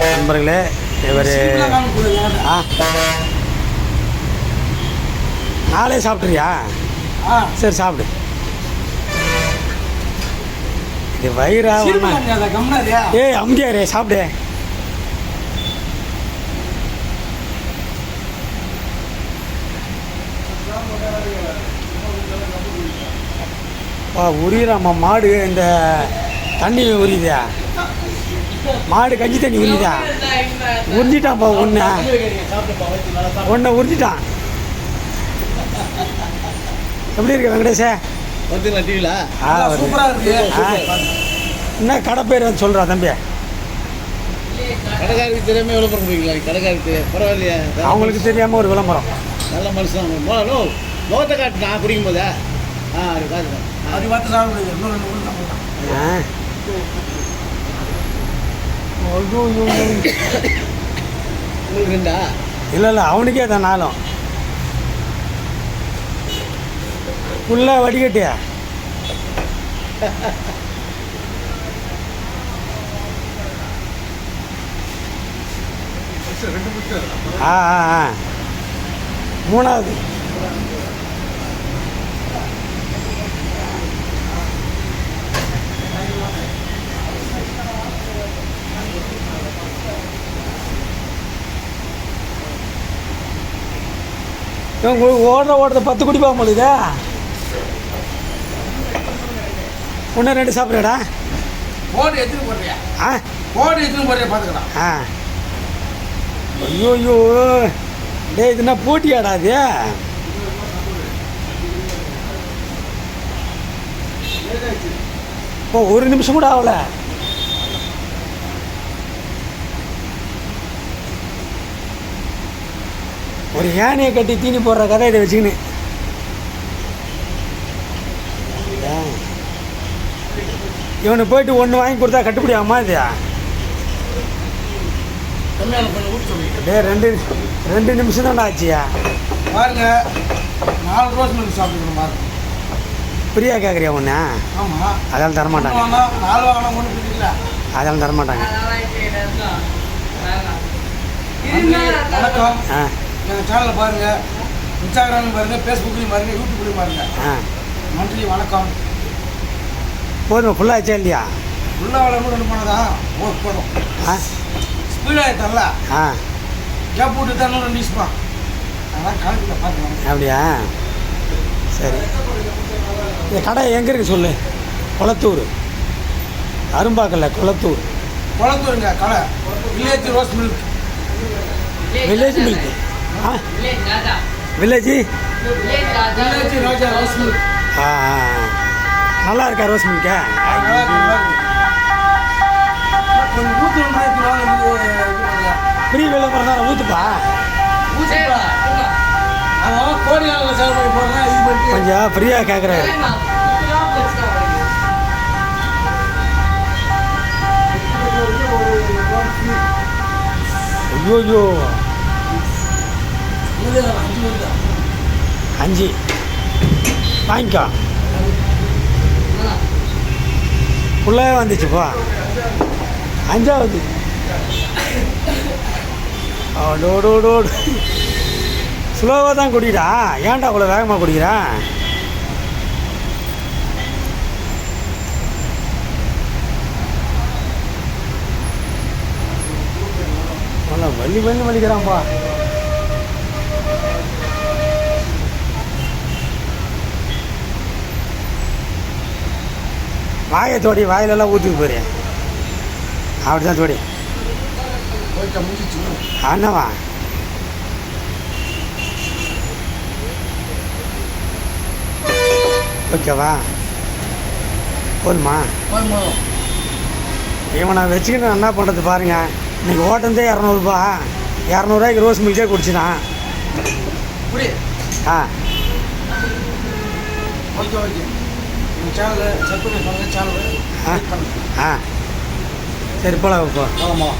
நண்பர்களே இவர் ஆ? நாளே சாப்பிட்றியா சரி சாப்பிடு. இது வயிறா? ஏய் அம்பியாரே சாப்பிடு. உரியிறாம்மா மாடு இந்த தண்ணி உரியுதா மாடு கஞ்சி தண்ணி உரியுதா உறிஞ்சிட்டான்ப்பா ஒன்று ஒன்றை உறிஞ்சிட்டான் எப்படி இருக்கு வெங்கடேஷே? வந்துங்களா டிவியில். ஆ வருது. ஆ. என்ன கடை பேர் வந்து சொல்கிறா தம்பி? கடைக்காருக்கு தெரியாம விளம்பரம் முடிக்கலாம் கடைக்காருக்கு பரவாயில்லையா. அவங்களுக்கு தெரியாமல் ஒரு விளம்பரம். நல்ல மனுஷன். முகத்தை காட்டு நான் குடிக்கும் போதா? ஆ அது காட்டுறேன் அது பார்த்து சாப்பிட முடியாது இன்னும் ரெண்டு மூணு சாப்பிடலாம் ஆ ஐயோ, ஐயோ, ஐயோ. உங்களுக்கு ரெண்டா இல்லை இல்லை அவனுக்கே தான் நாளும். ஃபுல்லாக வடிகட்டியா? ஆ ஆ ஆ. மூணாவது. ஓ- ஓடுற ஓடுறத பத்து குடி போக முடியுதா? ஒன்று ரெண்டு சாப்பிட்றடா. போடு எடுத்துன்னு போடுறியா? ஆ? போடு எடுத்துன்னு போடுறியா பார்த்துக்கலாம் ஆ. ஐயோ ஐயோ டேய் இது என்ன போட்டியாடா அது ஓ ஒரு நிமிஷம் கூட ஆகல. ஒரு யானையை கட்டி தீனி போடுற கதை இதை வச்சுக்கின்னு. ஆ. இவனுக்கு போயிட்டு ஒன்று வாங்கி கொடுத்தா கட்டுப்படி ஆகுமா இது டே ரெண்டு ரெண்டு நிமிஷம் தான் ஆச்சியா பாருங்க நாலு ரோஸ் மில்க் சாப்பிட்டுக்கணும் பாருங்க பிரியா கேட்குறியா ஒன்று ஆமாம் அதெல்லாம் தரமாட்டாங்க வாங்கினா நாலு வாங்கினா ஒன்றும் பிடிக்கல அதெல்லாம் தரமாட்டாங்க வணக்கம். ஆ. எங்கள் சேனலில் பாருங்க. இன்ஸ்டாகிராம்லையும் பாருங்க ஃபேஸ்புக்லையும் பாருங்க யூடியூப்லையும் பாருங்க. ஆ. நன்றி வணக்கம். போதும் ஃபுல்லாச்சா இல்லையா? உள்ள வளர்ந்து ரெண்டு போனதான் ஓ போதும். ஆ. ஸ்பீடாக தரல ஆ. கேப் விட்டு தான் ரெண்டு இஷ்பா அதெல்லாம் கணக்கில் பார்க்கலாம் அப்படியா? சரி. இந்த கடை எங்கே இருக்கு சொல்லு? குளத்தூர். அரும்பாக்கல்ல குளத்தூர். குளத்தூருங்க கடை. Village rose milk village milk village. நல்லா இருக்கா ரோஸ் மில்கா நல்லா இருக்கு, நல்லா இருக்கு. கொஞ்சம் ஊற்றணும்னா இப்படி வாங்க இது இது பண்ணுங்க. ஃப்ரீ விளம்பரம் தான் ஊற்றுப்பா கொஞ்சம் ஃப்ரீயாக கேட்குறாரு ஐயோ. அஞ்சு. வருதா அஞ்சு வாங்கிக்கோ. உள்ளே வந்துச்சுப்பா. அஞ்சாவது. டோடு ஸ்லோவாக தான் குடிக்கிறா ஏன்டா அவ்வளோ வேகமாக குடிக்கிறா? வள்ளி வள்ளி வலிக்கிறான்ப்பா வாயை தோடி வாயிலெல்லாம் ஊற்றுக்கு போறே. அப்படி தான் தோடி. அண்ணவா? ஓகேவா? போதுமா? இவனை வச்சுக்கிட்டு நான் என்ன பண்ணுறது பாருங்க. இன்னைக்கு ஓட்டந்தே இரநூறுபா. இரநூறுவாய்க்கு ரோஸ் மில்கே குடிச்சினான் ஆ. Okay okay. சேனலு சப்ஸ்கிரைப் பண்ணுங்கள் சேனலு ஆ. சரி போல போ. ஆமாம்